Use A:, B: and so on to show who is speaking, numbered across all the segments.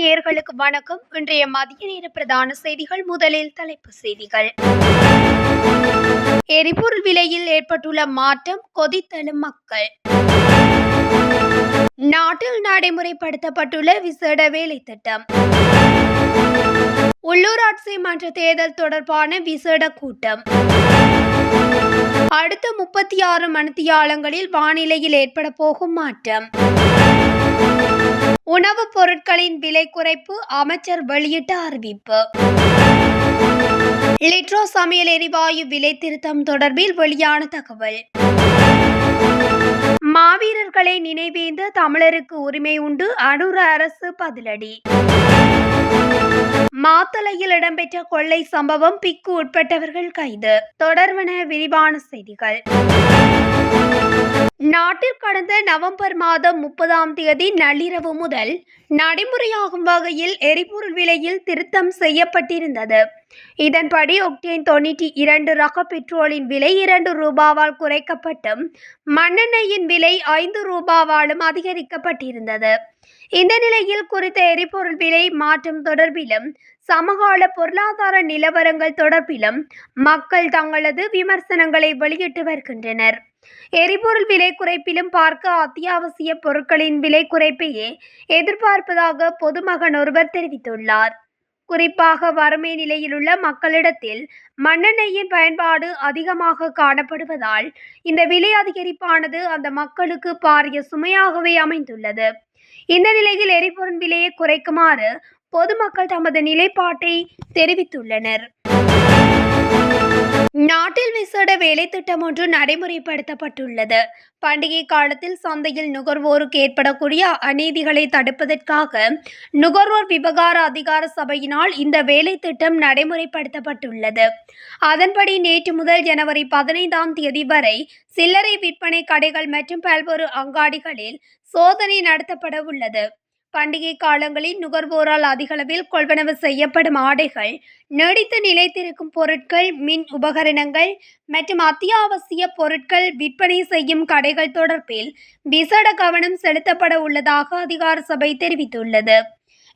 A: நேர்களுக்கு வணக்கம். இன்றைய மதிய நேர பிரதான செய்திகள். முதலில் தலைப்பு செய்திகள். எரிபொருள் விலையில் ஏற்பட்டுள்ள மாற்றம் கொதித்தழும் மக்கள். நாட்டில் நடைமுறைப்படுத்தப்பட்டுள்ள விசேட வேலை திட்டம் உள்ளூராட்சி மன்ற தேர்தல் தொடர்பான விசேட கூட்டம். அடுத்த முப்பத்தி ஆறு மணித்தியாலங்களில் வானிலையில் ஏற்பட போகும் மாற்றம். உணவுப் பொருட்களின் விலை குறைப்பு அமைச்சர் வெளியிட்ட அறிவிப்பு. லிட்ரோ சமையல் எரிவாயு விலை திருத்தம் தொடர்பில் வெளியான தகவல். மாவீரர்களை நினைவேந்த தமிழருக்கு உரிமை உண்டு அனுர அரசு பதிலடி. மாத்தளையில் இடம்பெற்ற கொள்ளை சம்பவம் பிக்கு உட்பட்டவர்கள் கைது. தொடர்வன விரிவான செய்திகள். நாட்டில் கடந்த நவம்பர் மாதம் முப்பதாம் தேதி நள்ளிரவு முதல் நடைமுறையாகும் வகையில் எரிபொருள் விலையில் திருத்தம் செய்யப்பட்டிருந்தது. இதன்படி ஒக்டேன் தொண்ணூற்றி இரண்டு ரக பெட்ரோலின் விலை இரண்டு ரூபாவால் குறைக்கப்பட்டும் மண்ணெண்ணெயின் விலை ஐந்து ரூபாவாலும் அதிகரிக்கப்பட்டிருந்தது. இந்த நிலையில் குறித்த எரிபொருள் விலை மாற்றம் தொடர்பிலும் சமகால பொருளாதார நிலவரங்கள் தொடர்பிலும் மக்கள் தங்களது விமர்சனங்களை வெளியிட்டு வருகின்றனர். எரிபொருள் விலை குறைப்பிலும் பார்க்க அத்தியாவசிய பொருட்களின் விலை குறைப்பையே எதிர்பார்ப்பதாக பொதுமகன் ஒருவர் தெரிவித்துள்ளார். குறிப்பாக வறுமை நிலையிலுள்ள மக்களிடத்தில் மண்ணெண்ணெயின் பயன்பாடு அதிகமாக காணப்படுவதால் இந்த விலை அதிகரிப்பானது அந்த மக்களுக்கு பாரிய சுமையாகவே அமைந்துள்ளது. இந்த நிலையில் எரிபொருள் விலையை குறைக்குமாறு பொதுமக்கள் தமது நிலைப்பாட்டை தெரிவித்துள்ளனர். நாட்டில் விசேட வேலை திட்டம் ஒன்று நடைமுறைப்படுத்தப்பட்டுள்ளது. பண்டிகை காலத்தில் சந்தையில் நுகர்வோருக்கு ஏற்படக்கூடிய அநீதிகளை தடுப்பதற்காக நுகர்வோர் விவகார அதிகார சபையினால் இந்த வேலை திட்டம் நடைமுறைப்படுத்தப்பட்டுள்ளது. அதன்படி நேற்று முதல் ஜனவரி பதினைந்தாம் தேதி வரை சில்லறை விற்பனை கடைகள் மற்றும் பல்வேறு அங்காடிகளில் சோதனை நடத்தப்பட உள்ளது பண்டிகை காலங்களில் நுகர்வோரால் அதிகளவில் கொள்வனவு செய்யப்படும் ஆடைகள் நீடித்து நிலைத்திருக்கும் பொருட்கள் மின் உபகரணங்கள் மற்றும் அத்தியாவசிய பொருட்கள் விற்பனை செய்யும் கடைகள் தொடர்பில் விசேட கவனம் செலுத்தப்பட உள்ளதாக அதிகார சபை தெரிவித்துள்ளது.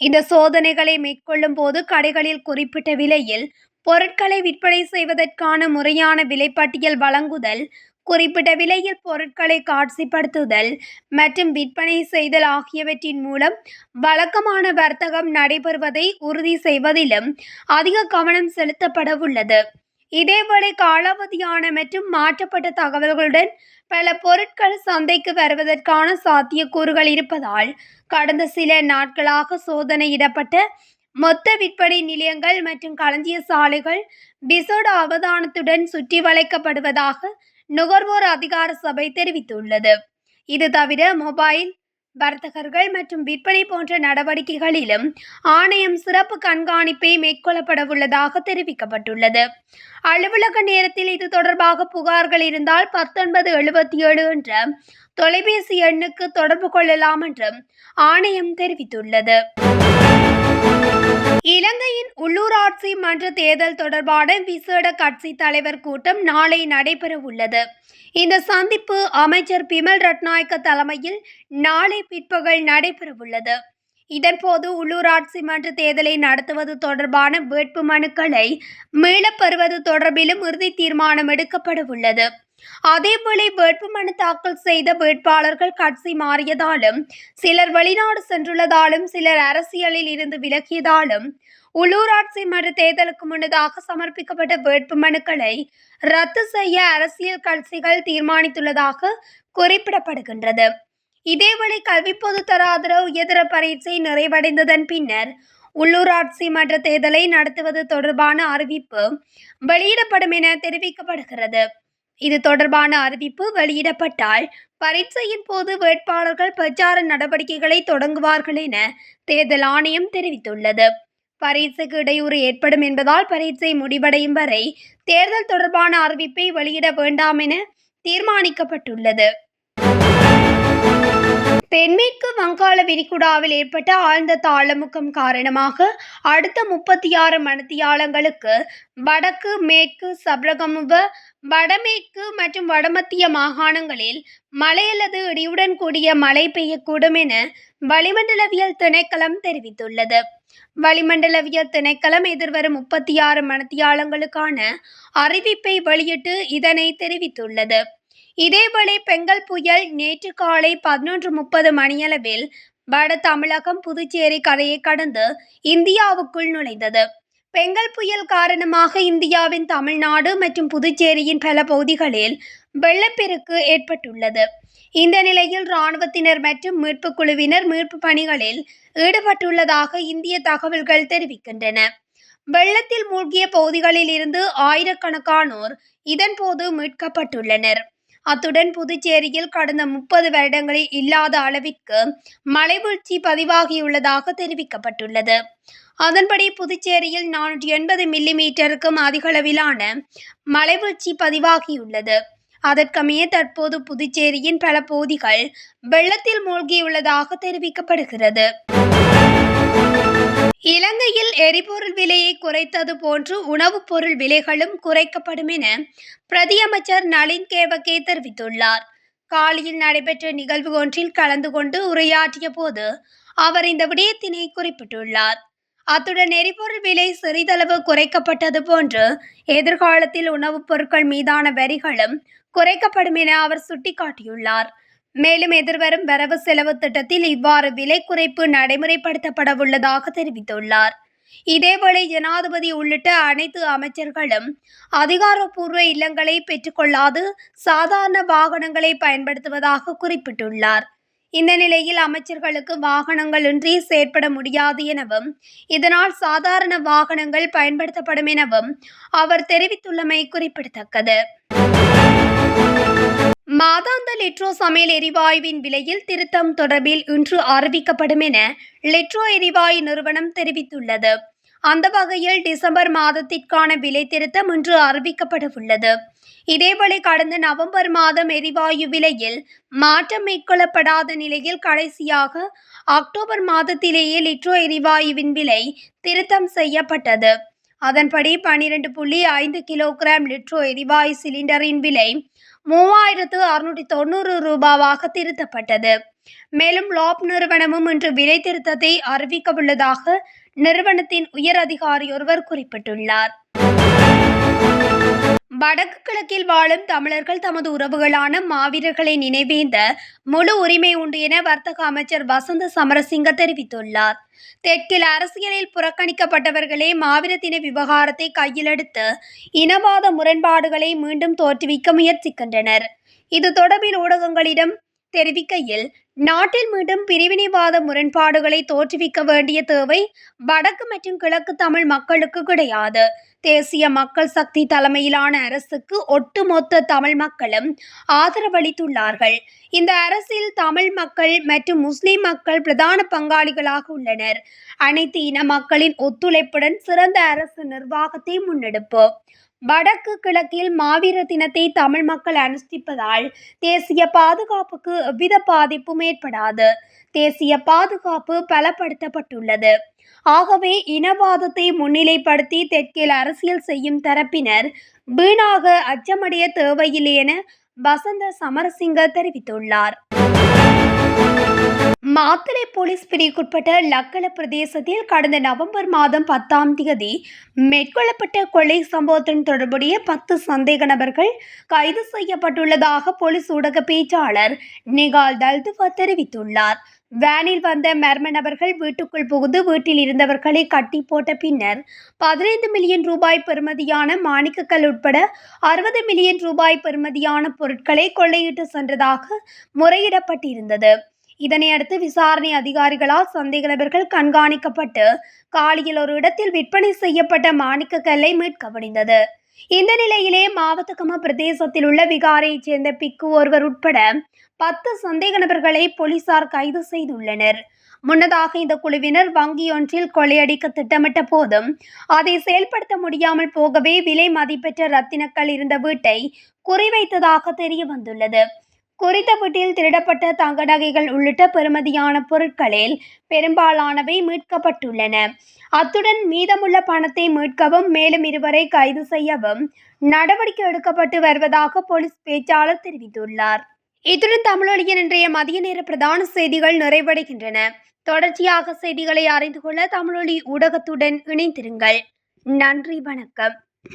A: இந்த சோதனைகளை மேற்கொள்ளும் போது கடைகளில் குறிப்பிட்ட விலையில் பொருட்களை விற்பனை செய்வதற்கான முறையான விலைப்பட்டியல் வழங்குதல் குறிப்பிட்ட விலையில் பொருட்களை காட்சிப்படுத்துதல் மற்றும் விற்பனை செய்தல் ஆகியவற்றின் மூலம் வழக்கமான வர்த்தகம் நடைபெறுவதை உறுதி செய்வதிலும் அதிக கவனம் செலுத்தப்படவுள்ளது இதேவேளை காலாவதியான மற்றும் மாற்றப்பட்ட தகவல்களுடன் பல பொருட்கள் சந்தைக்கு வருவதற்கான சாத்தியக்கூறுகள் இருப்பதால் கடந்த சில நாட்களாக சோதனையிடப்பட்ட மொத்த விற்பனை நிலையங்கள் மற்றும் களஞ்சிய சாலைகள் விசேட அவதானத்துடன் சுற்றி வளைக்கப்படுவதாக நுகர்வோர் அதிகார சபை தெரிவித்துள்ளது. இது தவிர மொபைல் வர்த்தகர்கள் மற்றும் விற்பனை போன்ற நடவடிக்கைகளிலும் ஆணையம் சிறப்பு கண்காணிப்பை மேற்கொள்ளப்பட உள்ளதாக தெரிவிக்கப்பட்டுள்ளது. அலுவலக நேரத்தில் இது தொடர்பாக புகார்கள் இருந்தால் பத்தொன்பது எழுபத்தி ஏழு என்ற தொலைபேசி எண்ணுக்கு தொடர்பு கொள்ளலாம் என்றும் ஆணையம் தெரிவித்துள்ளது. இலங்கையின் உள்ளூராட்சி மன்ற தேர்தல் தொடர்பான விசேட கட்சி தலைவர் கூட்டம் நாளை நடைபெற உள்ளது இந்த சந்திப்பு அமைச்சர் பிமல் ரட்நாயக்க தலைமையில் நாளை பிற்பகல் நடைபெற உள்ளது இதன்போது உள்ளூராட்சி மன்ற தேர்தலை நடத்துவது தொடர்பான வேட்பு மனுக்களை மீளப்பெறுவது தொடர்பிலும் இறுதி தீர்மானம் எடுக்கப்பட உள்ளது அதேவேளை வேட்புமனு தாக்கல் செய்த வேட்பாளர்கள் கட்சி மாறியதாலும் சிலர் வெளிநாடு சென்றுள்ளதாலும் சிலர் அரசியலில் இருந்து விலகியதாலும் உள்ளூராட்சி மறு தேர்தலுக்கு முன்னதாக சமர்ப்பிக்கப்பட்ட வேட்புமனுக்களை ரத்து செய்ய அரசியல் கட்சிகள் தீர்மானித்துள்ளதாக குறிப்பிடப்படுகின்றது. இதேவேளை கல்வி பொதுத்தர ஆதரவு உயர்தர பரீட்சை நிறைவடைந்ததன் பின்னர் உள்ளூராட்சி மன்ற தேர்தலை நடத்துவது தொடர்பான அறிவிப்பு வெளியிடப்படும் என தெரிவிக்கப்படுகிறது. இது தொடர்பான அறிவிப்பு வெளியிடப்பட்டால் பரீட்சையின் போது வேட்பாளர்கள் பிரச்சார நடவடிக்கைகளை தொடங்குவார்கள் என தேர்தல் ஆணையம் தெரிவித்துள்ளது. பரீட்சைக்கு இடையூறு ஏற்படும் என்பதால் பரீட்சை முடிவடையும் வரை தேர்தல் தொடர்பான அறிவிப்பை வெளியிட வேண்டாம் என தீர்மானிக்கப்பட்டுள்ளது. தென்மேற்கு வங்காள விரிகுடாவில் ஏற்பட்ட ஆழ்ந்த தாளமுக்கம் காரணமாக அடுத்த முப்பத்தி ஆறு மணித்தியாலங்களுக்கு வடக்கு மேற்கு சப்ரகமுவ வடமேற்கு மற்றும் வடமத்திய மாகாணங்களில் மழை அல்லது இடியுடன் கூடிய மழை பெய்யக்கூடும் என வளிமண்டலவியல் திணைக்களம் தெரிவித்துள்ளது. வளிமண்டலவியல் திணைக்களம் எதிர்வரும் முப்பத்தி ஆறு மணித்தியாலங்களுக்கான அறிவிப்பை வெளியிட்டு இதனை தெரிவித்துள்ளது. இதேவேளை பெங்கல் புயல் நேற்று காலை பதினொன்று முப்பது மணியளவில் வட தமிழகம் புதுச்சேரி கரையை கடந்து இந்தியாவுக்குள் நுழைந்தது. பெங்கல் புயல் காரணமாக இந்தியாவின் தமிழ்நாடு மற்றும் புதுச்சேரியின் பல பகுதிகளில் வெள்ளப்பெருக்கு ஏற்பட்டுள்ளது. இந்த நிலையில் இராணுவத்தினர் மற்றும் மீட்புக் குழுவினர் மீட்பு பணிகளில் ஈடுபட்டுள்ளதாக இந்திய தகவல்கள் தெரிவிக்கின்றன. வெள்ளத்தில் மூழ்கிய பகுதிகளில் இருந்து ஆயிரக்கணக்கானோர் இதன்போது மீட்கப்பட்டுள்ளனர். அத்துடன் புதுச்சேரியில் கடந்த முப்பது வருடங்களில் இல்லாத அளவிற்கு மழைவீழ்ச்சி பதிவாகியுள்ளதாக தெரிவிக்கப்பட்டுள்ளது. அதன்படி புதுச்சேரியில் நானூற்றி எண்பது மில்லி மீட்டருக்கும் அதிகளவிலான மழைவீழ்ச்சி பதிவாகியுள்ளது. அதற்கமைய தற்போது புதுச்சேரியின் பல பகுதிகள் வெள்ளத்தில் மூழ்கியுள்ளதாக தெரிவிக்கப்படுகிறது. இலங்கையில் எரிபொருள் விலையை குறைத்தது போன்று உணவுப் பொருள் விலைகளும் குறைக்கப்படும் என பிரதியமைச்சர் நளின் கேவகே தெரிவித்துள்ளார். காலியில் நடைபெற்ற நிகழ்வு ஒன்றில் கலந்து கொண்டு உரையாற்றிய போது அவர் இந்த விடயத்தினை குறிப்பிட்டுள்ளார். அத்துடன் எரிபொருள் விலை சிறிதளவு குறைக்கப்பட்டது போன்று எதிர்காலத்தில் உணவுப் பொருட்கள் மீதான வரிகளும் குறைக்கப்படும் என அவர் சுட்டிக்காட்டியுள்ளார். மேலும் எதிர்வரும் வரவு செலவு திட்டத்தில் இவ்வாறு விலை குறைப்பு நடைமுறைப்படுத்தப்பட உள்ளதாக தெரிவித்துள்ளார். இதேவேளை ஜனாதிபதி உள்ளிட்ட அனைத்து அமைச்சர்களும் அதிகாரப்பூர்வ இல்லங்களை பெற்றுக்கொள்ளாது சாதாரண வாகனங்களை பயன்படுத்துவதாக குறிப்பிட்டுள்ளார். இந்த நிலையில் அமைச்சர்களுக்கு வாகனங்களின்றி செயற்பட முடியாது எனவும் இதனால் சாதாரண வாகனங்கள் பயன்படுத்தப்படும் எனவும் அவர் தெரிவித்துள்ளமை குறிப்பிடத்தக்கது. மாதாந்த லிட்ரோ சமையல் எரிவாயுவின் விலையில் திருத்தம் தொடர்பில் இன்று அறிவிக்கப்படும் என லிட்ரோ எரிவாயு நிறுவனம் தெரிவித்துள்ளது. அந்த வகையில் டிசம்பர் மாதத்திற்கான விலை திருத்தம் இன்று அறிவிக்கப்படவுள்ளது. இதேவேளை கடந்த நவம்பர் மாதம் எரிவாயு விலையில் மாற்றம் மேற்கொள்ளப்படாத நிலையில் கடைசியாக அக்டோபர் மாதத்திலேயே லிட்ரோ எரிவாயுவின் விலை திருத்தம் செய்யப்பட்டது. அதன்படி பனிரெண்டு புள்ளி ஐந்து கிலோகிராம் லிட்ரோ எரிவாயு சிலிண்டரின் விலை மூவாயிரத்து அறுநூற்றி தொண்ணூறு ரூபாவாக திருத்தப்பட்டது. மேலும் லாப் நிறுவனமும் இன்று விலை திருத்தத்தை அறிவிக்கவுள்ளதாக நிறுவனத்தின் உயர் அதிகாரி ஒருவர் குறிப்பிட்டுள்ளார். வடக்கு கிழக்கில் வாழும் தமிழர்கள் தமது உறவுகளான மாவீரர்களை நினைவேந்த முழு உரிமை உண்டு என வர்த்தக அமைச்சர் வசந்த சமரசிங்க தெரிவித்துள்ளார். தெற்கில் அரசியலில் புறக்கணிக்கப்பட்டவர்களே மாவீர தின விவகாரத்தை கையிலெடுத்து இனவாத முரண்பாடுகளை மீண்டும் தோற்றுவிக்க முயற்சிக்கின்றனர். இது தொடர்பில் ஊடகங்களிடம் தெரிவிக்கையில் நாட்டில் மீண்டும் பிரிவினைவாத முரண்பாடுகளை தோற்றுவிக்க வேண்டிய தேவை வடக்கு மற்றும் கிழக்கு தமிழ் மக்களுக்கு கிடையாது. தேசிய மக்கள் சக்தி தலைமையிலான அரசுக்கு ஒட்டுமொத்த தமிழ் மக்களும் ஆதரவளித்துள்ளார்கள். இந்த அரசில் தமிழ் மக்கள் மற்றும் முஸ்லிம் மக்கள் பிரதான பங்காளிகளாக உள்ளனர். அனைத்து இன மக்களின் ஒத்துழைப்புடன் சிறந்த அரசு நிர்வாகத்தை முன்னெடுப்போம். வடக்கு கிழக்கில் மாவீர தினத்தை தமிழ் மக்கள் அனுஷ்டிப்பதால் தேசிய பாதுகாப்புக்கு எவ்வித பாதிப்பும் ஏற்படாது. தேசிய பாதுகாப்பு பலப்படுத்தப்பட்டுள்ளது. ஆகவே இனவாதத்தை முன்னிலைப்படுத்தி தெற்கில் அரசியல் செய்யும் தரப்பினர் வீணாக அச்சமடைய தேவையில்லை என வசந்த சமரசிங்க தெரிவித்துள்ளார். மாத்தளை போலீஸ் பிரிவுக்குட்பட்ட லக்கல பிரதேசத்தில் கடந்த நவம்பர் மாதம் பத்தாம் தேதி மேற்கொள்ளப்பட்ட கொள்ளை சம்பவத்துடன் தொடர்புடைய பத்து சந்தேக நபர்கள் கைது செய்யப்பட்டுள்ளதாக போலீஸ் ஊடக பேச்சாளர் நிகால் தல்துவா தெரிவித்துள்ளார். வேனில் வந்த மர்ம நபர்கள் வீட்டுக்குள் புகுந்து வீட்டில் இருந்தவர்களை கட்டி போட்ட பின்னர் பதினைந்து மில்லியன் ரூபாய் பெறுமதியான மாணிக்கக்கல் உட்பட அறுபது மில்லியன் ரூபாய் பெறுமதியான பொருட்களை கொள்ளையிட்டு சென்றதாக முறையிடப்பட்டிருந்தது. இதனையடுத்து விசாரணை அதிகாரிகளால் சந்தேக நபர்கள் கண்காணிக்கப்பட்டு காலியில் ஒரு இடத்தில் விற்பனை செய்யப்பட்ட மாணிக்க கல்லை மீட்க முடிந்தது இந்த நிலையிலே மாவத்தகம பிரதேசத்தில் உள்ள விகாரையைச் சேர்ந்த பிக்கு ஒருவர் உட்பட பத்து சந்தேக நபர்களை போலீசார் கைது செய்துள்ளனர். முன்னதாக இந்த குழுவினர் வங்கியொன்றில் கொள்ளையடிக்க திட்டமிட்ட போதும் அதை செயல்படுத்த முடியாமல் போகவே விலை மதிப்பெற்ற ரத்தினக்கல் இருந்த வீட்டை குறிவைத்ததாக தெரிய வந்துள்ளது குறித்த வீட்டில் திருடப்பட்ட தங்க நகைகள் உள்ளிட்ட பெறுமதியான பொருட்களில் பெரும்பாலானவை மீட்கப்பட்டுள்ளன. அத்துடன் மீதமுள்ள பணத்தை மீட்கவும் மேலும் இருவரை கைது செய்யவும் நடவடிக்கை எடுக்கப்பட்டு வருவதாக போலீஸ் பேச்சாளர் தெரிவித்துள்ளார். இத்துடன் தமிழொலியின் இன்றைய மதிய நேர பிரதான செய்திகள் நிறைவடைகின்றன. தொடர்ச்சியாக செய்திகளை அறிந்து கொள்ள தமிழொலி ஊடகத்துடன் இணைந்திருங்கள். நன்றி வணக்கம்.